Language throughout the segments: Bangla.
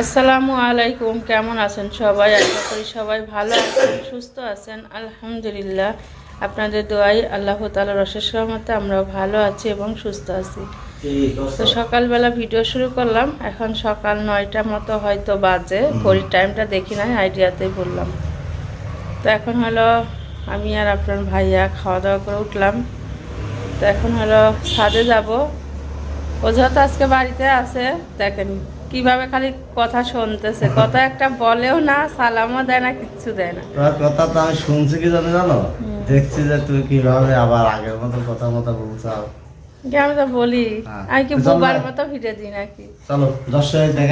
আসসালামু আলাইকুম কেমন আছেন সবাই? আশা করি সবাই ভালো আছেন সুস্থ আছেন। আলহামদুলিল্লাহ আপনাদের দোয়াই আল্লাহ তালার অশেষ রহমতে আমরাও ভালো আছি এবং সুস্থ আছি। তো সকালবেলা ভিডিও শুরু করলাম এখন সকাল নয়টা মতো হয়তো বাজে ঘড়ির টাইমটা দেখি নাই আইডিয়াতেই বললাম। তো এখন হলো আমি আর আপনার ভাইয়া খাওয়া দাওয়া করে উঠলাম। তো এখন হলো ছাদে যাব। ও যেহেতু আজকে বাড়িতে আছে দেখেন। কীভাবে খালি কথা শুনতেছে? কথা একটা বলেও না সালামও দেয় না কিচ্ছু দেয় না। কথা তো আমি শুনছি কি জানি জানো? দেখছি যে তুই কীভাবে আবার আগের মতো কথা মতো বলছাও। আমি তো বলি? হ্যাঁ। আমি কি বোবার। মতো ফিরে দিই নাকি?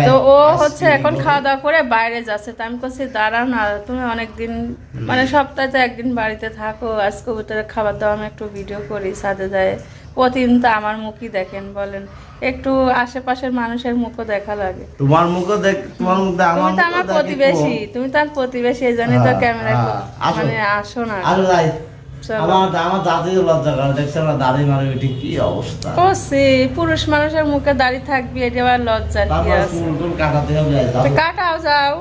তো ও হচ্ছে এখন খাওয়া দাওয়া করে বাইরে যাচ্ছে তা আমি করছি দাঁড়াও না তুমি অনেকদিন মানে সপ্তাহে একদিন বাড়িতে থাকো খাবার দাওয়া আমি একটু ভিডিও করি সাথে যায় প্রতিদিন তো আমার মুখই দেখেন বলেন। একটু আশেপাশের মানুষের মুখও দেখা লাগে। তোমার মুখও দেখ তোমার মুখ তুমি আমার তো আমার প্রতিবেশী তুমি তো আমার প্রতিবেশী এই জন্যই তো হ্যাঁ, ক্যামেরা হ্যাঁ। মানে আসো না। আল্লাহ আমার আমার দাদিও লজ্জা করে দেখছে না দাদি মারি বেটি কি অবস্থা। ও সে পুরুষ মানুষের মুখে দাঁড়িয়ে থাকবি এটা আবার লজ্জার কি আছে? কাটাতে হবে কাটাও যাও।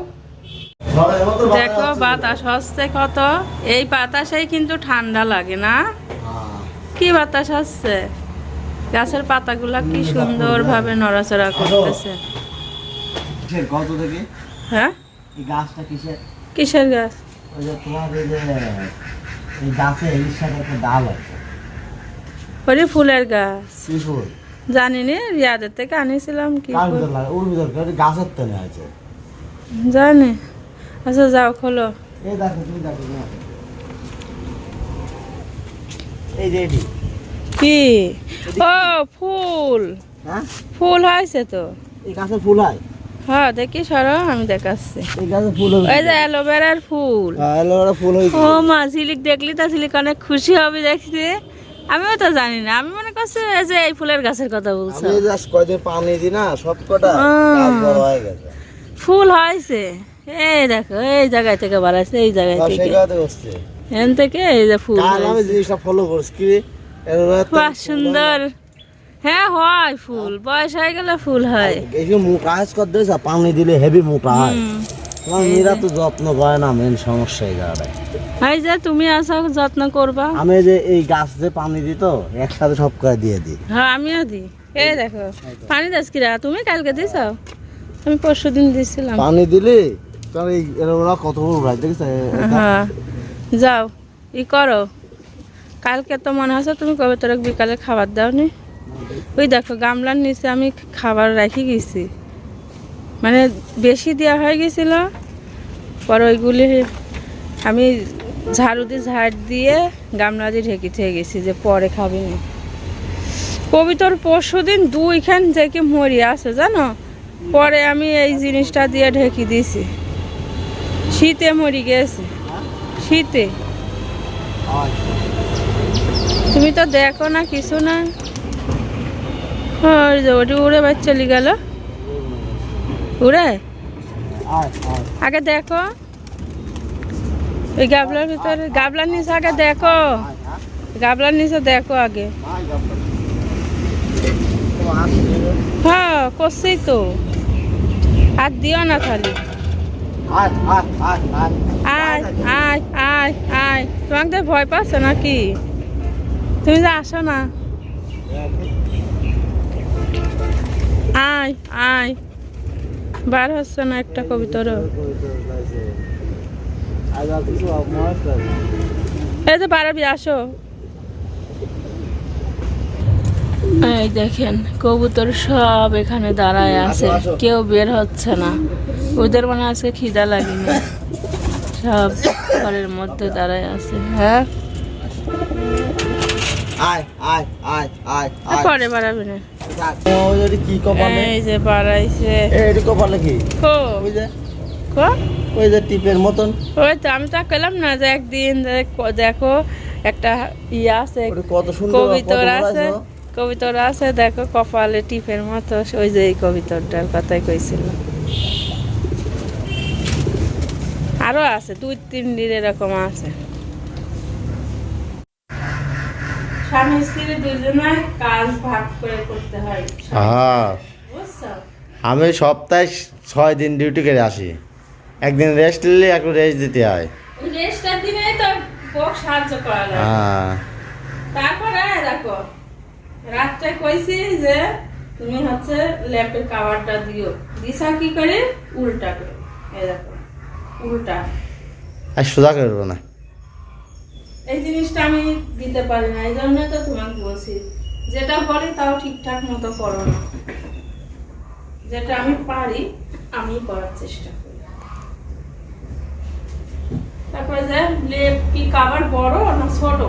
দেখো বাতাস হচ্ছে কত এই বাতাসেই কিন্তু ঠান্ডা লাগে না। কি বাতাস আসছে? গাছের পাতাগুলা কি সুন্দর ভাবে নড়াচড়া করতেছে। হ্যাঁ? কিসের? গাছ? ওরে ফুলের গাছ। ফুল? জানি নি রিয়াদের থেকে আনিছিলাম কি গাছের আছে। জানি। আচ্ছা যাও খোলো। এই দেখো তুমি দেখো। এই যে কি? ও ফুল। হ্যাঁ? ফুল হয়েছে তো। এই গাছে ফুল হয়? হ্যাঁ দেখি সরো আমি দেখাচ্ছি। এই ফুল যে অ্যালোভেরার ফুল। এলোরা ফুল হয়েছে। ও মা ঝিলিক দেখলি তা ঝিলিক অনেক খুশি হবে দেখছি আমিও তো জানি না আমি মনে করছি এই যে এই ফুলের গাছের কথা বলছো। আমি জাস্ট কয়দিন পানি না সব কটা বড় হয়ে গেছে। ফুল হয়েছে। এই দেখো এই জায়গায় থেকে বাড়াইছে এই জায়গায় থেকে। সেই গাছে বসছে। এখান থেকে এই যে ফুল আমি জিনিসটা ফলো করছি কি বাহ সুন্দর। হ্যাঁ হয় ফুল। বয়স হয়ে গেলে ফুল হয়। এই যে মোটা কাজ কর দিয়েছে পানি দিলে হেভি মোটা হয়। তোমার মেয়েরা তো যত্ন করে না মেন সমস্যা এই জায়গাটায়। এই যে তুমি আসো যত্ন করবা। আমি যে এই গাছ যে পানি দিত একসাথে সব করে দিয়ে দিই। হ্যাঁ আমিও দিই। এই দেখো পানি দাস কিরা তুমি কালকে দিছ? আমি পরশু দিন দিছিলাম। পানি দিলে কারণ এই এরা কত বড় রাখ দেখেছে? হ্যাঁ। যাও, ই করো। কালকে তো মনে হচ্ছে তুমি কবে তোর বিকালে খাবার দাও নি ওই দেখো, গামলার নিচে আমি খাবার রাখি গেছি। মানে বেশি দেওয়া হয়ে গেছিল, পর ওইগুলি আমি ঝাড়ু দিয়ে ঝাড় দিয়ে গামলা দিয়ে ঢেকে থেকে গেছি যে পরে খাবি না। কবিতর পরশু দিন দুইখান থেকে মরি আছে, জানো? পরে আমি এই জিনিসটা দিয়ে ঢেকে দিয়েছি। শীতে মরি গেছে। শীতে তুমি তো দেখো না কিছু না। ওটি উড়ে বাদ চলে গেল। উড়ে? আগে দেখো। ওই গাবলার ভিতরে গাবলার নিচে আগে দেখো। গাবলার নিচে দেখো আগে। হ্যাঁ করছি তো। আর দিও না খালি। আয় আয় আয় আয়। তোমাকে তো ভয় পাচ্ছ নাকি? তুমি যে আসো না। আয় আয়। বার হচ্ছে না একটা কবিতারও এই যে বাড়াবি আসো। এই দেখেন কবুতর সব এখানে দাঁড়ায় আছে। কেউ বের হচ্ছে না। ওদের মানে আজকে খিদা লাগেনি। সব ঘরের মধ্যে দাঁড়ায় আছে। হ্যাঁ? পরে বাড়াবি না। এই যে বাড়াইছে। ওই যে টিপের মতন। ওই তো আমি তো কেলাম না যে একদিন দেখ- একটা ইয়ে আছে কত সুন্দর কবিতর আছে, কবিতর আছে দেখো কপালে টিপের মতো। ওই যে এই কবিতরটার কথাই কইছিল। আরও আছে দুই তিন দিন এরকম আছে। স্বামী স্ত্রী দুজনে কাজ ভাগ করে করতে হয়। হ্যাঁ আমি সপ্তাহে ছয় দিন ডিউটি করে আসি। একদিন রেস্ট নিলে একটু রেস্ট দিতে হয়। ওই রেস্টার দিনে তো সাহায্য করা লাগে। হ্যাঁ তারপরে দেখো। রাত্রে কইছি যে তুমি হচ্ছে ল্যাপের কাভারটা দিও। দিশা কি করে? উল্টা করে। এই দেখো উল্টা। আর সোজা করব না। এই জিনিসটা আমি দিতে পারি না এই জন্য তো তোমাকে বলছি। যেটা বলি তাও ঠিকঠাক মতো করো না। যেটা আমি পারি আমি করার চেষ্টা করি। তারপরে যে লেপ কি কাভার বড় না ছোট?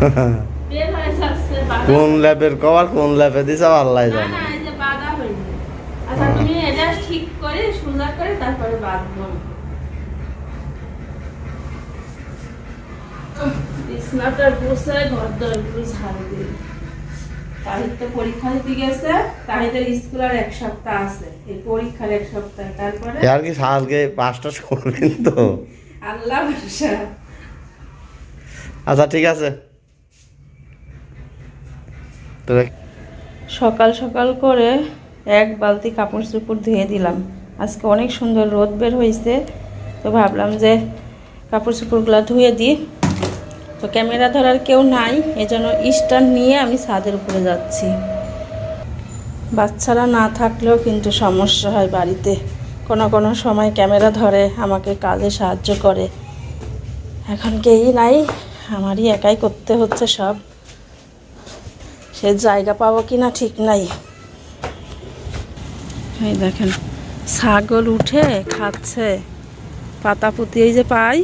হয়ে। কোন ল্যাপের কভার কোন ল্যাপে দিছে আল্লাহ জানে না এই যে বাধা হয়নি আচ্ছা তুমি এটা ঠিক করে সোজা করে তারপরে বাঁধবো। বিছনাটা বসে ঘর দরগুলো ঝাড়ু দিই। তাহির তো পরীক্ষা দিতে গেছে তাহিদের স্কুল আর এক সপ্তাহ আছে। এই পরীক্ষার এক সপ্তাহ তারপরে? আর কি সালকে পাঁচটা করবেন তো আল্লাহ ভরসা। আচ্ছা ঠিক আছে। সকাল সকাল করে এক বালতি কাপড় চোপড় ধুয়ে দিলাম। আজকে অনেক সুন্দর রোদ বের হয়েছে, তো ভাবলাম যে কাপড় চোপড়গুলো ধুয়ে দিই। তো ক্যামেরা ধরার কেউ নাই, এজন্য স্ট্যান্ড নিয়ে আমি ছাদের উপরে যাচ্ছি। বাচ্চারা না থাকলেও কিন্তু সমস্যা হয় বাড়িতে। কোনো কোনো সময় ক্যামেরা ধরে, আমাকে কাজে সাহায্য করে। এখন কেই নাই, আমারই একাই করতে হচ্ছে সব। সে জায়গা পাবো কি না ঠিক নাই। এই দেখেন ছাগল উঠে খাচ্ছে। পাতা পুঁতি এই যে পাই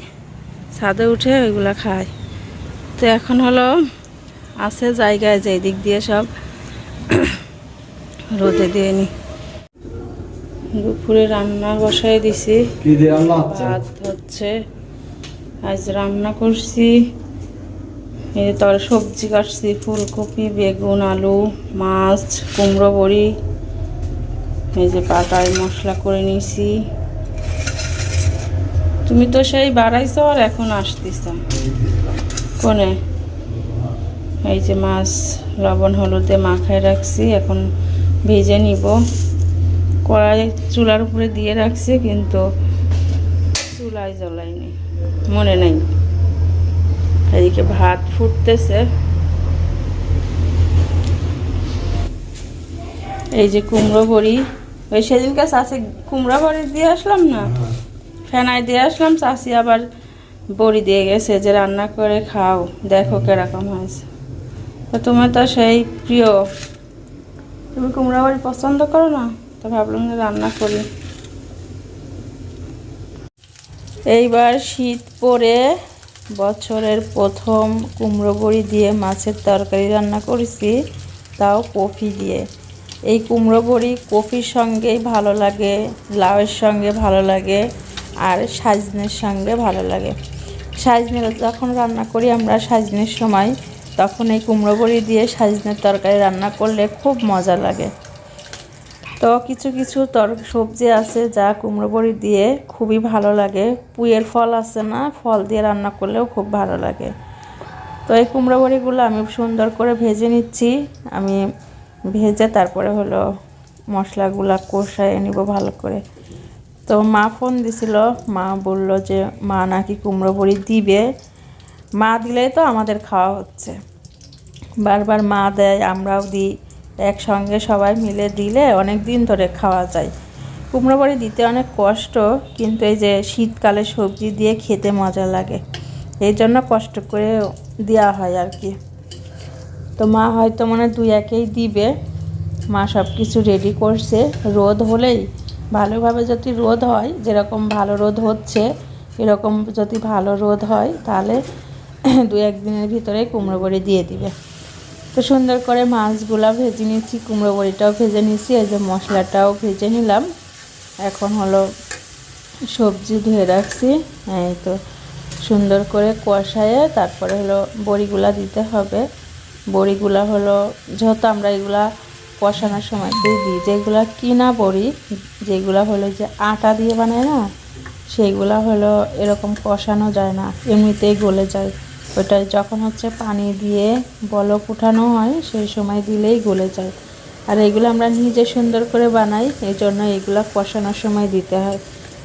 ছাদে উঠে ওইগুলা খায়। তো এখন হলো আছে জায়গায় যে দিক দিয়ে সব রোদে দিয়ে নি। দুপুরে রান্না বসাই দিছি। ভাত হচ্ছে। আজ রান্না করছি এই তোর সবজি কাটছি, ফুলকপি, বেগুন, আলু, মাছ, কুমড়ো, বড়ি, এই যে পাটায় মশলা করে নিয়েছি। তুমি তো সেই বাড়াইছো আর এখন আসতিস কোনে? এই যে মাছ, লবণ, হলুদে মাখায় রাখছি, এখন ভেজে নিব। কড়াই চুলার উপরে দিয়ে রাখছি, কিন্তু চুলায় জ্বলাইনি। মনে নাই। এদিকে ভাত ফুটতেছে। এই যে কুমড়ো বড়ি ওই সেদিনকে চাষি কুমড়ো বড়ি দিয়ে আসলাম না? ফেনায় দিয়ে আসলাম চাষি আবার বড়ি দিয়ে গেছে যে রান্না করে খাও দেখো কেরকম হয়েছে। তো তোমার তো সেই প্রিয়। তুমি কুমড়ো বড়ি পছন্দ করো না? তো ভাবলাম যে রান্না করি। এইবার শীত পড়ে বছরের প্রথম কুমড়ো বড়ি দিয়ে মাছের তরকারি রান্না করেছি, তাও কফি দিয়ে। এই কুমড়ো বড়ি কফির সঙ্গেই ভালো লাগে, লাউয়ের সঙ্গে ভালো লাগে, আর সাজনের সঙ্গে ভালো লাগে। সাজনের, যখন রান্না করি আমরা সাজনের সময়, তখন এই কুমড়ো বড়ি দিয়ে সাজনের তরকারি রান্না করলে খুব মজা লাগে। তো কিছু কিছু তর সবজি আছে যা কুমড়ো বড়ি দিয়ে খুবই ভালো লাগে। পুঁয়ের ফল আছে না, ফল দিয়ে রান্না করলেও খুব ভালো লাগে। তো এই কুমড়ো বড়িগুলো আমি সুন্দর করে ভেজে নিচ্ছি। আমি ভেজে তারপরে হলো মশলাগুলো কষায় নিব ভালো করে। তো মা ফোন দিছিল, মা বলল যে, মা নাকি কুমড়ো বড়ি দিবে? মা দিলেই তো আমাদের খাওয়া হচ্ছে। বারবার মা দেয়, আমরাও দিই। একসঙ্গে সবাই মিলে দিলে অনেক দিন ধরে খাওয়া যায়। কুমড়ো বড়ি দিতে অনেক কষ্ট, কিন্তু এই যে শীতকালে সবজি দিয়ে খেতে মজা লাগে। এই জন্য কষ্ট করে দেওয়া হয় আর কি। তো মা হয়তো মনে দুই একেই দিবে। মা সব কিছু রেডি করছে। রোদ হলেই ভালোভাবে যদি রোদ হয়, যেরকম ভালো রোদ হচ্ছে, এরকম যদি ভালো রোদ হয়, তাহলে দু একদিনের ভিতরে কুমড়ো বড়ি দিয়ে দিবে। তো সুন্দর করে মাছগুলা ভেজে নিয়েছি, কুমড়ো বড়িটাও ভেজে নিয়েছি, এই যে মশলাটাও ভেজে নিলাম। এখন হলো সবজি ধুয়ে রাখছি, এই তো সুন্দর করে কষায়ে তারপরে হলো বড়িগুলা দিতে হবে। বড়িগুলা হলো যেহেতু আমরা এগুলা কষানোর সময় দিয়ে দিই, যেগুলা কিনা বড়ি, যেগুলা হলো যে আটা দিয়ে বানায় না, সেইগুলা হলো এরকম কষানো যায় না, এমনিতেই গলে যায়। ওটা যখন হচ্ছে পানি দিয়ে বলক উঠানো হয়, সেই সময় দিলেই গলে যায়। আর এগুলো আমরা নিজে সুন্দর করে বানাই এই জন্য এগুলো কষানোর সময় দিতে হয়।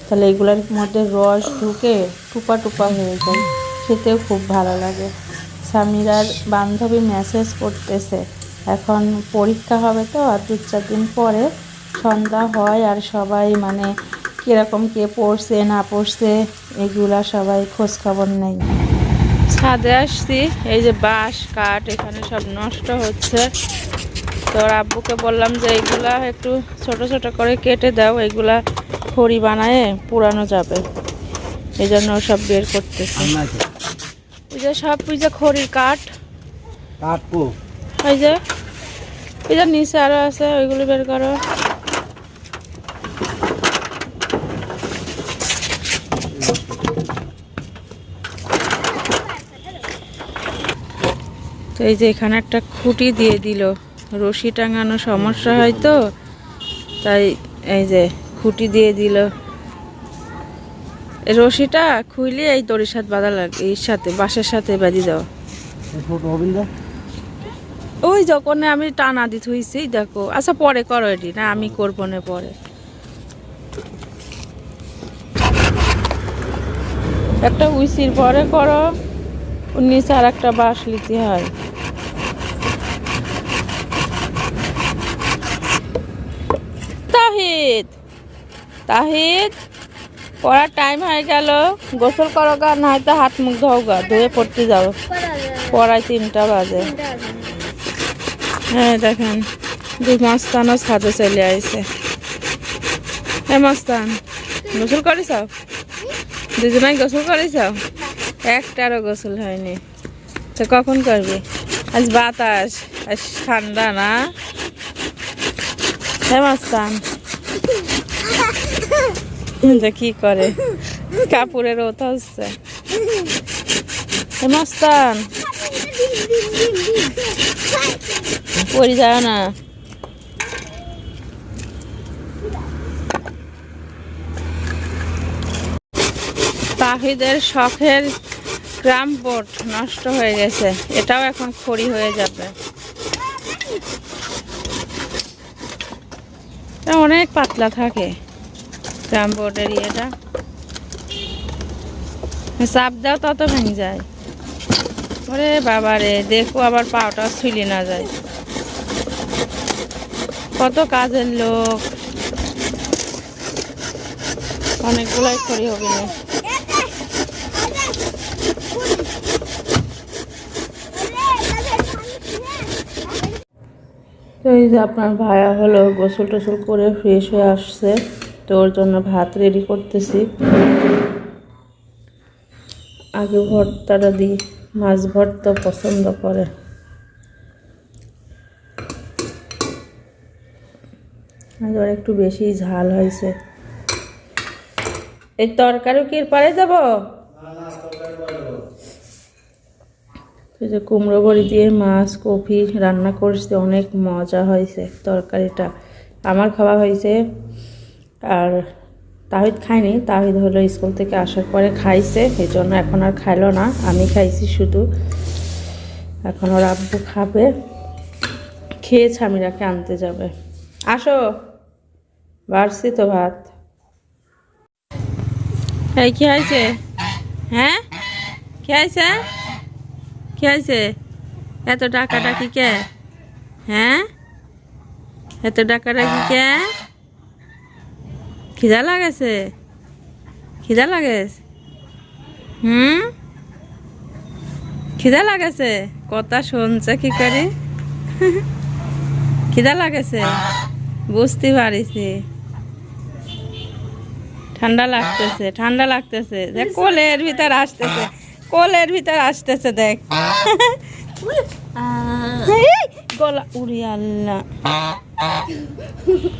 তাহলে এগুলোর মধ্যে রস ঢুকে টুপা টুপা হয়ে যায়। খেতেও খুব ভালো লাগে। সামিরার বান্ধবী মেসেজ করতেছে, এখন পরীক্ষা হবে তো, আর দু চার দিন পরে সন্ধ্যা হয় আর সবাই মানে কীরকম কে পড়ছে, না পড়ছে, এগুলা সবাই খোঁজ খবর নেই ছাদে আসছি। এই যে বাঁশ কাঠ এখানে সব নষ্ট হচ্ছে। তো আব্বুকে বললাম যে এইগুলা একটু ছোট ছোট করে কেটে দাও। এগুলা খড়ি বানায় পুরানো যাবে। এই জন্য সব বের করতেছে। ওই যে সব ওই যে খড়ির কাঠ। ওই যে ওই যে নিচে আরও আছে ওইগুলো বের করো। তো এই যে এখানে একটা খুঁটি দিয়ে দিল। রশি টাঙানো সমস্যা হয় তো তাই এই যে খুঁটি দিয়ে দিল। রশিটা খুইলে এই দড়ির সাথে বাঁধা লাগে এর সাথে বাঁশের সাথে বাঁধি দাও। ওই যখন আমি টানা দিতে হয়েছি দেখো। আচ্ছা পরে করো এটি না আমি করব না পরে। একটা উইসির পরে করো নিচে আর একটা বাঁশ নিতে হয়। তাহিদ। তাহিদ, পড়ার টাইম হয়ে গেল। গোসল করো গা না হয়তো হাত মুখ ধোও গা, ধুয়ে পড়তে যাও। পড়ায় তিনটা বাজে। হ্যাঁ দেখেন, দুই মাস্তানও ছাদে চলে আইছে। হ্যাঁ মাস্তান, গোসল করিস দুজনাই গোসল করিস একটারও গোসল হয়নি। তো কখন করবি? আজ বাতাস, আজ ঠান্ডা না? হ্যাঁ মাস্তান। যে কি করে? কাপড়ের ওথা হচ্ছে। মাস্তান। পড়ে যায় না। তাহিদের শখের গ্রাম বোর্ড নষ্ট হয়ে গেছে। এটাও এখন খড়ি হয়ে যাবে। অনেক পাতলা থাকে। বোর্ডের ইয়েটা। চাপ দাও, তত ভেঙে যায়। ওরে বাবা রে, দেখো আবার পাওটা ছুলি না যায়। কত কাজের লোক। অনেকগুলাই খড়ি হবে না। তো এই যে আপনার ভাইয়া হলো গোসল টোসল করে ফ্রেশ হয়ে আসছে। তো ওর জন্য ভাত রেডি করতেছি। আগে ভর্তাটা দিই, মাছ ভর্তা পছন্দ করে। এবার একটু বেশি ঝাল হয়েছে। এই তরকারি কি পারে যাব? যে কুমড়ো বড়ি দিয়ে মাছ কফি রান্না করছে, অনেক মজা হয়েছে তরকারিটা। আমার খাওয়া হয়েছে আর তাহিদ খায়নি। তাহিদ হলো স্কুল থেকে আসার পরে খাইছে এই জন্য এখন আর খাইলো না। আমি খাইছি শুধু। এখন ওর আব্বু খাবে। খেয়ে ছামিরাকে আনতে যাবে। আসো। বাড়ছি তো ভাত। এই, কি হয়েছে? হ্যাঁ? কি হয়েছে? কি হয়েছে? এত টাকা ডাকি কে? হ্যাঁ? এত টাকা ডাকি কে? খিদা লাগেছে? খিদা লাগেছে? হুম? খিদা লাগেছে? কথা শুনছে কি করে? খিদা লাগেছে? বুঝতে পারিছি ঠান্ডা লাগতেছে ঠান্ডা লাগতেছে। দেখ কোলের ভিতর আসতেছে কোলের ভিতর আসতেছে দেখ। গলা উড়ি আল্লাহ।